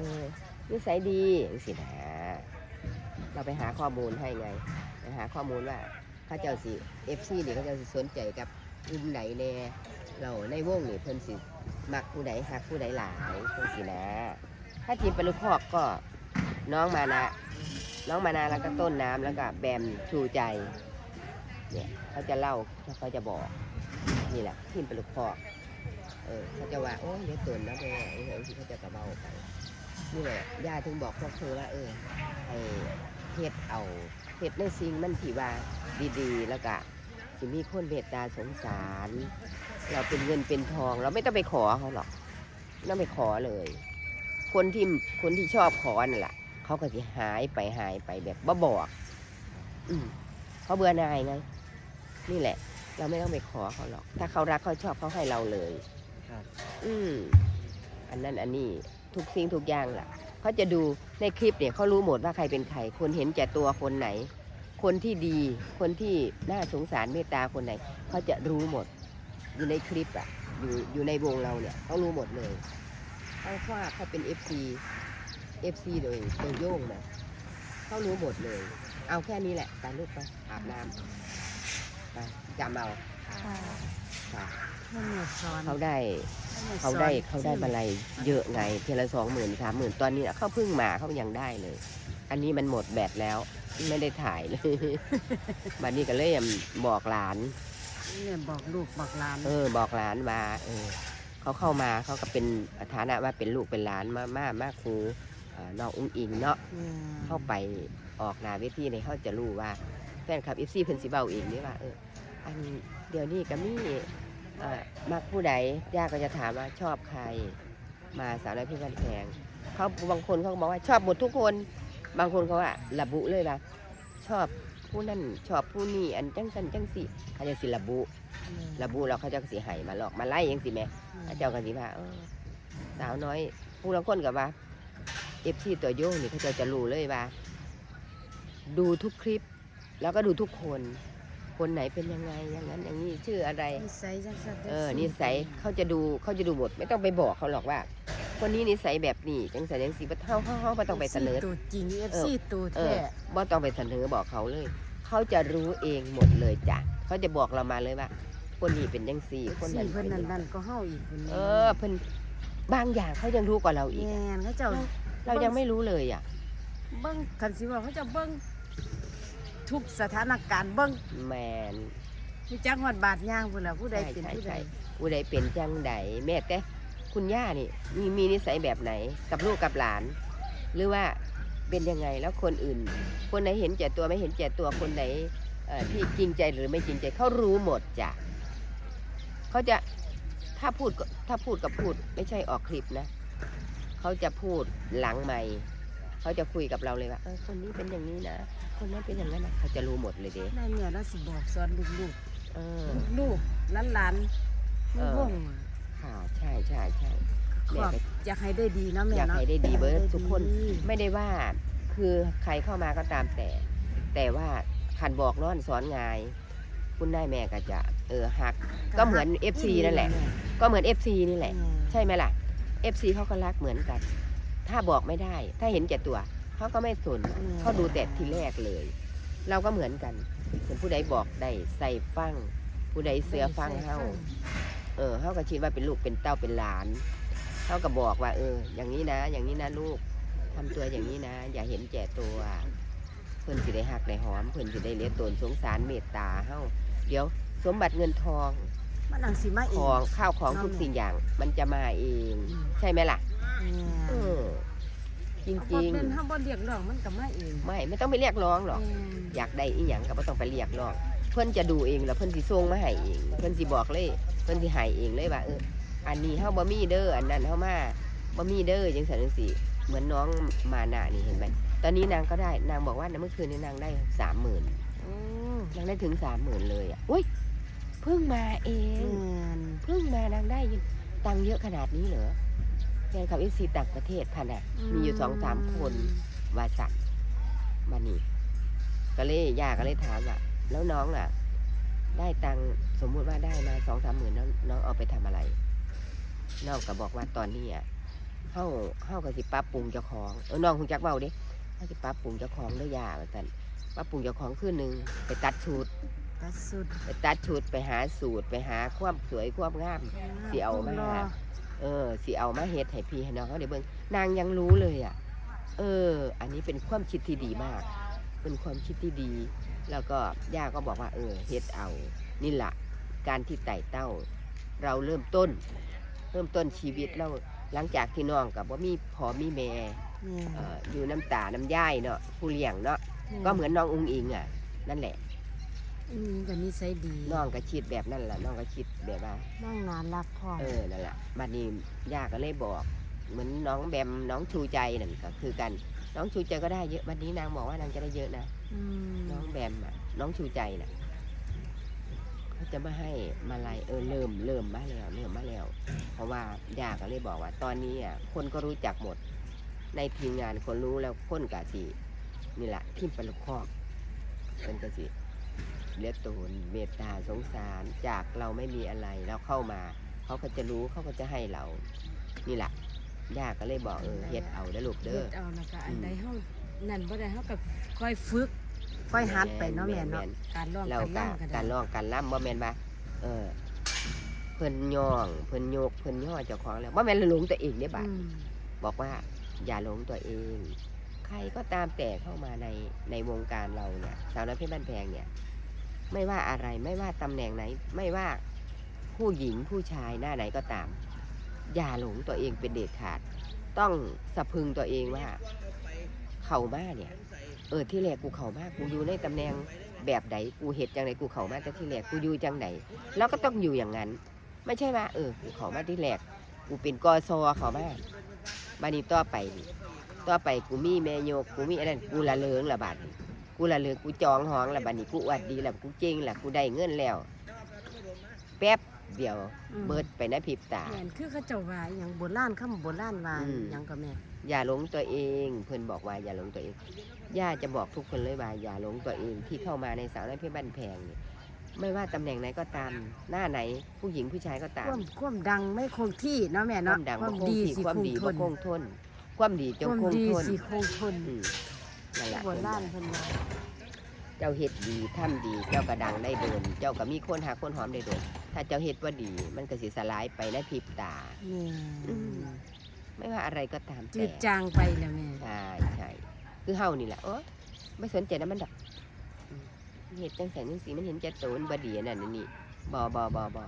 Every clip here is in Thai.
อนิสัยดีสินะเราไปหาข้อมูลให้ไงไปหาข้อมูลว่าเข้าเจ้าสิเอฟซีนี่เขาเจ้าสิสนใจกับกลุ่มไหนแน่เราในวงนี่เพิ่นสิมักผู้ใดหักผู้ใดหลายเพิ่นสินะ ถ้าทีมปลุกคอกก็น้องมานะน้องมานาแล้วก็ต้นน้ำแล้วก็แบมชูใจเนี่ยเขาจะเล่าเขาจะบอกนี่แหละทีมปลุกคอกเออเขาจะว่าโอ้ยเดี๋ยวตุนแล้วเออสิเขาจะกระเบาไป นี่แหละย่าถึงบอกพวกเธอว่าเออให้เฮ็ดเอาเฮ็ดในสิ่งมันที่ว่าดีๆ แล้วก็สิมีคนเมตตาสงสาร เราเป็นเงินเป็นทอง เราไม่ต้องไปขอเขาหรอกไม่ต้องไปขอเลย คนที่คนที่ชอบขอนั่นแหละเขาก็จะหายไปหายไปแบบบ่บอก อืมเขาเบื่อหนายไงนี่แหละ เราไม่ต้องไปขอเขาหรอก ถ้าเขารักเขาชอบเขาให้เราเลย ครับ อืมอันนั้นอันนี้ ทุกสิ่งทุกอย่างล่ะเขาจะดูในคลิปเนี่ยเขารู้หมดว่าใครเป็นใครคนเห็นแก่ตัวคนไหน คนที่ดีคนที่น่าสงสารเมตตาคนไหนเขาจะรู้หมด อยู่ในคลิปอะอยู่อยู่ในวงเราเนี่ยเขารู้หมดเลยเขาว่าเขาเป็น FC FC โดยโดยโย่งนะเขารู้หมดเลย เอาแค่นี้แหละไปลูกไปอาบน้ำไปจำเอาค่ะค่ะมัน เนี่ยสอนเขาได้มันนี่ยเขาได้สอนเขาได้มาลัยเยอะไงเทละสองหมื่นสามหมื่นตอนนี้เขาเพิ่งมาเขายังได้เลย อันนี้มันหมดแบตแล้ว ไม่ได้ถ่ายเลยบัดนี้ก็เลยบอกหลานเนี่ยบอกลูกบอกหลาน เออ บอกหลานมาเออเขาเข้ามาเขาก็เป็นฐานะว่าเป็นลูกเป็นหลานมามามาครูเอ่อน้องอุ้งอิงเนาะเนี่ยเข้าไปออกหนาเวทีในเขาจะรู้ว่าแฟนคลับเอฟซีเพิ่นสิเบาเองนี่ว่าเอออันเดี๋ยวนี้ก็มีเอ่อ มักผู้ใดย่าก็จะถามว่าชอบใคร มาสาวน้อยเพี่วันแพงเขาบางคนเขาก็บอกว่าชอบหมดทุกคน บางคนเขาว่าระบุเลยว่าชอบผู้นั่นชอบผู้นี่อันจังสันจังสิเขาจะสิระบุระบุแล้วเขาจะสิให้มาหลอกมาไล่ยังสิแหม่เขาเจ้ากันสิว่าเออสาวน้อย ผู้ละคนกับว่าเอฟซีตัวโยงนี่เขาเจะจะรู้เลยว่า ดูทุกคลิป แล้วก็ดูทุกคน คนไหนเป็นยังไงอย่างนั้นอย่างนี้ชื่ออะไร นิสัยจังสันจังเออสินิสัยเขาจะดูเขาจะดูหมดไม่ต้องไปบอกเขาหรอกว่า คนนี้นิสัยแบบนี้จังสันจังสีเท่าเขาเขาไม่ต้องไปเสนอ ตัวจริงเอฟเออซีตัวเอแท้อบ่ต้องไปเสนอบอกเขาเลย เขาจะรู้เองหมดเลยจ้ะเขาจะบอกเรามาเลยว่า คนนี้เป็นยังสี่คนสี่นั้นเพิ่นเป็นนั่จันงนั่นซี้ก็เฮาอีกคนเออเพิ่นบางอย่างเขายังรู้กว่าเราอีกแม่นเขาเจ้าเรายังไม่รู้เลยอะ เบิ่งคันสิว่าเขาเจะเบิ่ง ทุกสถานการณ์เบิ่งแมนมีจักฮอดบาดย่างพุ่นล่ะผู้ใดใช่เป็นใช่ผู้ใดใช่ผู้ใดเป็นจังใดแม่แต่คุณย่านี่มีมีนิสัยแบบไหน กับลูกกับหลาน หรือว่าเป็นยังไงแล้วคนอื่น คนไหนเห็นแก่ตัวไม่เห็นแก่ตัวคนไหนเอ่อที่จริงใจหรือไม่จริงใจเขารู้หมดจ้ะเขาจะถ้าพูดก็ถ้าพูดกับพูดไม่ใช่ออกคลิปนะ เขาจะพูดหลังไม่ เขาจะคุยกับเราเลยว่าเออคนนี้เป็นอย่างนี้นะ คนนั้นเป็นอย่างนั้นนะเขาจะรู้หมดเลยเด้นายเนี่ยเราสิบอกสอนลูกเออๆลูกๆหลานๆเอมีอวงค่ะใช่ใช่ใช่ขแม่อบก็อยากให้ได้ดีเนาะแม่อยากเนาะให้ได้ดีเบิร์ดอยาให้ทุกคนดีไม่ได้ว่า คือใครเข้ามาก็ตามแต่ แต่ว่าขันบอกน้อนสอนงายคุณนายแม่ก็จะเออหัก ก็เหมือน FC นั่นแหละ ก็เหมือน FC นี่แหละ ใช่ไหมล่ะ FC เขาก็รักเหมือนกัน ถ้าบอกไม่ได้ ถ้าเห็นแก่ตัวเขาก็ไม่สนเขาดูแต่ทีแรกเลย เราก็เหมือนกันเหมือนผู้ใดบอกได้ใส่ฟังผู้ใดเสือฟังเฮาเออเฮาก็คิดว่าเป็นลูกเป็นเต้าเป็นหลานเฮาก็บอกว่า เออ อย่างนี้นะ อย่างนี้นะลูกทำตัวอย่างนี้นะ อย่าเห็นแก่ตัวเพิ่นสิได้หักได้หอมเพิ่นสิได้เลี้ยงตนสงสารเมตตาเฮาเดี๋ยวสมบัติเงินทองมันนังสิมาเอขงองข้าวของเอาทุกแม่สิ่งอย่างมันจะมาเองอืมใช่ไหมล่ะ เนี่ยเออจริงบ่เป็นเฮาบ่เรียกร้องมันก็มาเองๆไม่ไม่ต้องไปเรียกร้องหรอกอืมอยากได้อีหยังก็บ่ต้องไปเรียกร้อง เพิ่นจะดูเองแล้วเพิ่นสิส่งมาให้เอง เพิ่นสิบอกเลย เพิ่นสิให้เองเลยว่าเอออันนี้เฮาบ่มีเด้ออันนั้นเฮามาบ่มีเด้อจังซั่นจังซี่เหมือนน้องมานะนี่เห็นไหมตอนนี้นางก็ได้นางบอกว่าเมื่อคืนนี้นางได้30,000โอ้นางได้ถึง30,000เลยอะอุ้ยเพิ่งมาเองแม่นเพิ่งมานางได้ยังตังค์เยอะขนาดนี้เหรอ แฟนคลับ FC ต่างประเทศพันน่ะ มีอยู่2-3คนว่าสัตว์มานี่ก็เลยย่าก็เลยถามว่าแล้วน้องอะ ได้ตังค์สมมุติว่าได้มาสองสามหมื่นน้องน้องเอาไปทำอะไร น้องก็บอกว่าตอนนี้อะเฮาเฮาก็สิปรับปรุงเจ้าของเออน้องคงจักเว้าเด้เฮาสิปรับปรุงเจ้าของเด้อย่าว่าซั่นปรับปรุงเจ้าของคือหนึงไปตัดชุด ตัดสุดไปตัดชุดไปหาสูตรไปหาความสวยความงามสิเอามารอ เออสิเอามาเฮ็ดให้พี่ให้น้องเขาได้เบิ่งนางยังรู้เลยอะ เออ อันนี้เป็นความคิดที่ดีมาก เป็นความคิดที่ดี แล้วก็ย่าก็บอกว่า เออเฮ็ดเอา นี่แหละการที่ไต่เต้า เราเริ่มต้น เริ่มต้นชีวิตเราหลังจากที่น้องกับว่ามีพอมีแม่แม่เอ่ออยู่น้ำตาน้ำย่ายเนาะผู้เลี้ยงเนาะก็เหมือนน้องอุ้งอิงอะนั่นแหละ อืมก็นิสัยดีน้องก็คิดแบบนั้นแหละน้องก็คิดแบบว่า น้องน่ารักพร้อมเออนั่นแหละบัดนี้ย่าก็เลยบอก เหมือนน้องแบมน้องชูใจนั่นก็คือกัน น้องชูใจก็ได้เยอะวันนี้นางบอกว่านางจะได้เยอะนะมน้องแบมอะ น้องชูใจน่ะเขาจะมาให้มาลัยเออเริ่มเริ่มมาแล้วเริ่มมาแล้ว เพราะว่าย่าก็เลยบอกว่า ตอนนี้อะคนก็รู้จักหมด ในทีมงานคนรู้แล้วคนกะสินี่แหละทีมปลุกคอกเป็นกะสิ เลียตูนเมตตาสงสารจากเราไม่มีอะไรเราเข้ามาเขาก็จะรู้เขาก็จะให้เรา นี่แหละย่าก็เลยบอกเออเฮ็ดเอาเด้อลูกเฮ็เด้อดเอานะคะอืมอันใดเฮานั่นบ่ได้เฮาก็ค่อยฝึกค่อยหัดไปเนาะแม่แม่นเนาะแม่นการร้องเราการกาล่ำก็ได้การร้องการล่ำบ่แม่นว่าเออเพิ่นย่องเพิ่นโยกเพิ่นย่อเจ้าของแล้วบ่แม่นหลงตัวเองเด้บาดอืมบอกว่าอย่าหลงตัวเอง ใครก็ตามแต่เข้ามาในในวงการเราเนี่ยสาวน้อยเพชรบ้านแพงเนี่ย ไม่ว่าอะไรไม่ว่าตำแหน่งไหน ไม่ว่าผู้หญิงผู้ชายหน้าไหนก็ตาม อย่าหลงตัวเองเป็นเด็ดขาด ต้องสะพึงตัวเองว่า เข่ามาเนี่ย เออที่แรกกูเข่ามากูอยู่ในตำแหน่งแบบไหนกูเหตุจังไหนกูเข่ามาแต่ที่แรกกูอยู่จังไหนแล้วก็ต้องอยู่อย่างนั้น ไม่ใช่ว่าเออกูเข่ามาที่แรกกูเป็นกอซอเข่ามาบานี้ต่อไปต่อไปกูมีแม่โยกกูมีอะไรกูละเลงละบาดนี้ กูละเลิงกูจองห้องละบาดนี้กูอวัดดีละกูเก่งละกูได้เงินแล้ว แป๊บเดียวอืม เบิดไปในะพริบตา แม่นคือเขาเจ้าว่าอหย่างโบราณคำโบราณว่าอืม หยังก็แม่อย่าหลงตัวเอง เพื่อนบอกว่าอย่าหลงตัวเองย่าจะบอกทุกคนเลยว่าอย่าหลงตัวเองที่เข้ามาในสาวน้อยเพชรบ้านแพงเนี่ยไม่ว่าตำแหน่งไหนก็ตาม หน้าไหนผู้หญิงผู้ชายก็ตามความความดังไม่คงที่เนาะแม่ควาเนาะมดังความบ่คงดีที่สิความคงดีทบ่นคงทน ความดีจคงวามคงดีทนสิคงทน อืม นั่นแหละโบราณเพิ่นว่าเจ้าเฮ็ดดีทำดี เจ้าก็ดังได้โดนเจ้าก็มีคนหาคนหอมได้โดนถ้าเจ้าเฮ็ดว่าดี มันก็สิสลายไปในพริบตา แม่อืม ไม่ว่าอะไรก็ตามจืแต่ดจางไปแล้วแม่ใช่ใช่คือเฮานี่แหละโอ้ไม่สนใจนะมันดอกอืมเห็ดจังสันจังสีมันเห็นจะโตนบดีอันนั่นอันนี่บอบอบอบอ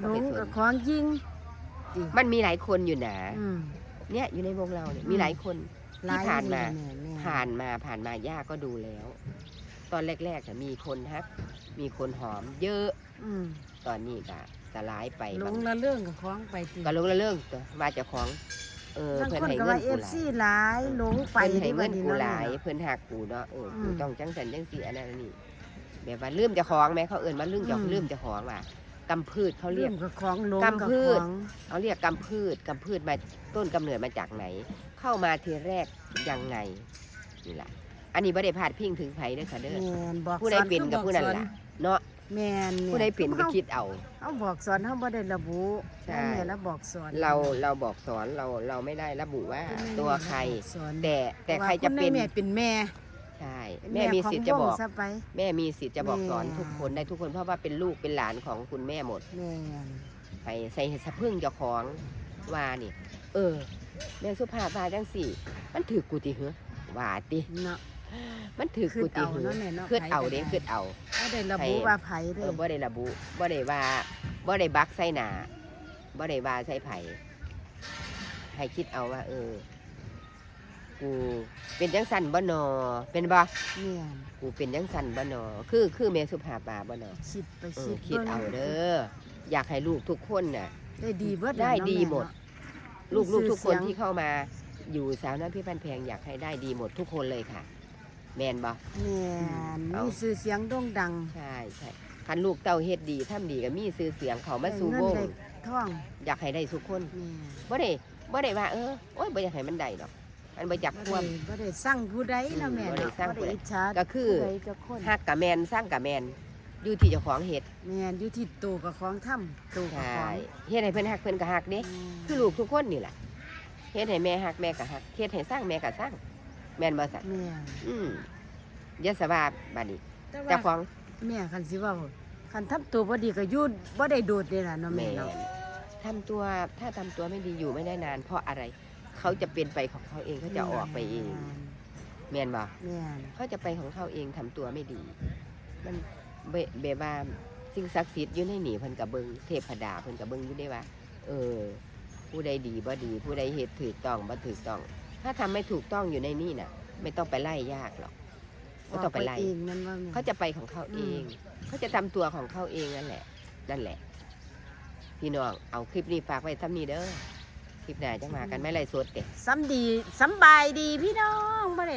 หลงกับของยิงติมันมีหลายคนอยู่นะ อืมเนี่ยอยู่ในวงเราเนี่ยอืมมีหลายคน หลยผ่านมาแม่แม่ผ่านมาผ่านมาย่าก็ดูแล้ว ตอนแรกๆน่ะมีคนฮัก มีคนหอมเยอะอืมตอนนี้ก็สลายไปหลบางงละเรื่องกับของไปติก็ลงละเรื่องตัวว่าเจะของ เออบางเพิ่นคนให้ก็เงิว่านเอกูฟหลายซีหลายหลงไปเพิ่นให้เงินบัดกูเนาะหลายแม่เพิ่นหักกูเนาะเออกูอืมต้องจังสันจังสีอันนั้นอันนี้แบบว่าลืมเจะของไหมเขาเอื่นว่าลืมเจะอืมลืมเจะของว่า กำพืชเขาเรียกรื่องกับของหลงกำกับพืชของเขาเรียกกำพืชกำพืชมาต้นกำเนิดมาจากไหน เข้ามาทีแรกยังไงนี่แหละอันนี้บ่ได้พาดพิงถึงไผเด้อค่ะเด้อแม่นบอกผู้ใดสอนเป็นกับคือผู้นั้นบอกสอล่ะเนาะแม่นแม่ผู้ใดเป็นก็คิดเอาเฮาบอกสอนเฮาบ่ได้ระบุใช่แม่แล้วบอกสอนเราเราบอกสอนเราเราไม่ได้ระบุว่าคุณแม่ตัวใครบอกสอนแต่แต่ใครว่าจะณเป็นแม่เป็นแม่ ใช่เป็นแม่มีของสิทธิ์จะบอกวงซะไปแม่มีสิทธิ์จะบอก แม่สอนทุกคนได้ทุกคนเพราะว่าเป็นลูกเป็นหลานของคุณแม่หมดแม่นไปใส่สะพึ่งเจ้าของว่านี่ เออ แม่สุภาพว่าจังสี่ มันถือกูติเหรอว่าติเนาะมันถือกูติเหรคือเอาอเนาะแม่เนาะคือเอาไผก็เด้ได้คือเอา บ่ได้ระบุไผ ว่าไผเอเด้อบ่ได้ระบุบ่ได้ว่าบ่ได้บักใส่หนาบ่ได้ว่าใส่ไผให้คิดเอาว่า เออ กูเป็นจังสันบ่นอเป็นบ่แม่นกูเป็นจังสันบ่นอคือคือแม่สุภาพว่าบ่นอคิดไปเอคิอดคิดเอาเด้ออยากให้ลูกทุกคนน่ะ ได้ดีเบิดได้แล้วเนาะดีแม่หมดเนาะลูกมีลูกชื่อทุกคนเสียงที่เข้ามาอยู่สาวน้อยพี่พันแพงอยากให้ได้ดีหมดทุกคนเลยค่ะ แมนบ่แม่นเอามี มีชื่อเสียงโด่งดังใช่ใช่คันลูกเต้าเฮ็ดดีทำดีก็มีชื่อเสียงเขามาสู่ได้วเงินงได้ท่องอยากให้ได้ทุกคนแม่บ่ได้บ่ได้ว่าเออโอ้ยบ่อยากให้มันได้ดอก มันบ่จักบ่ควได้มบ่ได้สร้างผู้ใดเนาะแม่บ่ได้เนาะสร้างผู้ใดบ่ได้อิจฉาก็คือผู้ใดเจ้าคนฮักกะแมนสร้างกะแมนอยู่ที่เจ้าของเฮ็ดแม่นอยู่ที่ตัวกับของถ้ำตัวกับใช่ของเฮ็ดให้เพิ่นฮักเพิ่นก็ฮักเด้ คือลูกทุกคนนี่แหละเฮ็ดให้แม่ฮักแม่ก็ฮักเฮ็ดให้สร้างแม่ก็สร้าง แม่นบ่สันแม่อืมอยาสบาบัดนี้แต่เจ้าขว่าองแม่คันสิเว่าคันทำตัวบ่ดีก็อยุ่บ่ได้โดดเด้ล่ะเนาะแม่แม่เนาะ ทำตัวถ้าทำตัวไม่ดีอยู่ไม่ได้นานเพราะอะไร เขาจะเป็นไปของเขาเองเขาจะออกไปเองแม่นบ่แม่นเขาจะไปของเขาเองทำตัวไม่ดี มันเบเบบาสิ่งศักดิ์สิทธิ์อยู่ในหนีเพิ่นกับเบิงเทพดาเพิ่นกับเบิงอยู่ได้ว่า เออ ผู้ใดดีบ่ดี ผู้ใดเหตุถูกต้องบ่ถูกต้อง ถ้าทำไม่ถูกต้องอยู่ในนี่น่ะ ไม่ต้องไปไล่ยากหรอกไม่ต้องไปไล่ กเองนั่นว่าแม่เขาจะไปของเขาเอง อืมเขาจะทำตัวของเขาเองนั่นแหละ นั่นแหละ พี่น้อง เอาคลิปนี้ฝากไว้ซ้ำนี้เด้อ คลิปหน้าจะมากันไม่ไรสดเด็ สำดีสำบายดีพี่น้องบ่ได้